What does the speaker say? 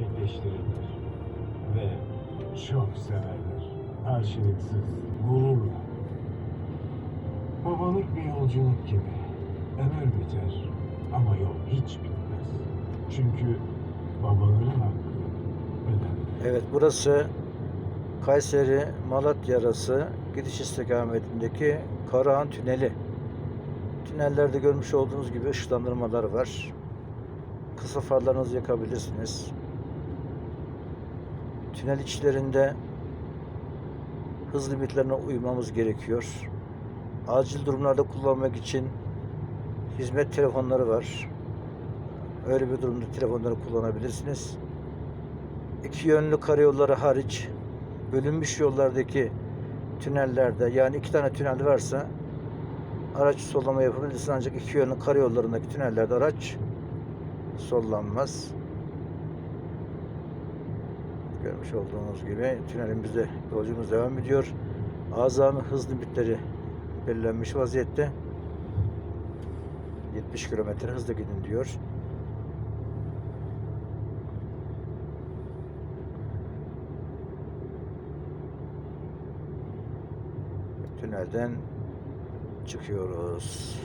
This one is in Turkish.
gerçekleştirirler. Ve çok severler. Karşılıksız, gururla. Babalık bir yolculuk gibi. Ömür biter ama yol hiç bitmez. Çünkü babaların hakkı ödenmez. Evet burası Kayseri Malatya arası gidiş istikametindeki Karahan Tüneli. Tünellerde görmüş olduğunuz gibi ışıklandırmalar var. Kısa farlarınızı yakabilirsiniz. Tünel içlerinde hız limitlerine uymamız gerekiyor. Acil durumlarda kullanmak için hizmet telefonları var. Öyle bir durumda telefonları kullanabilirsiniz iki yönlü karayolları hariç bölünmüş yollardaki tünellerde yani iki tane tünel varsa araç sollama yapabilirsin ancak iki yönlü karayollarındaki tünellerde araç sollanmaz. Görmüş olduğunuz gibi tünelimizde yolculuğumuz devam ediyor. Azami hız limitleri belirlenmiş vaziyette. 70 kilometre hızla gidin diyor. Tünelden çıkıyoruz.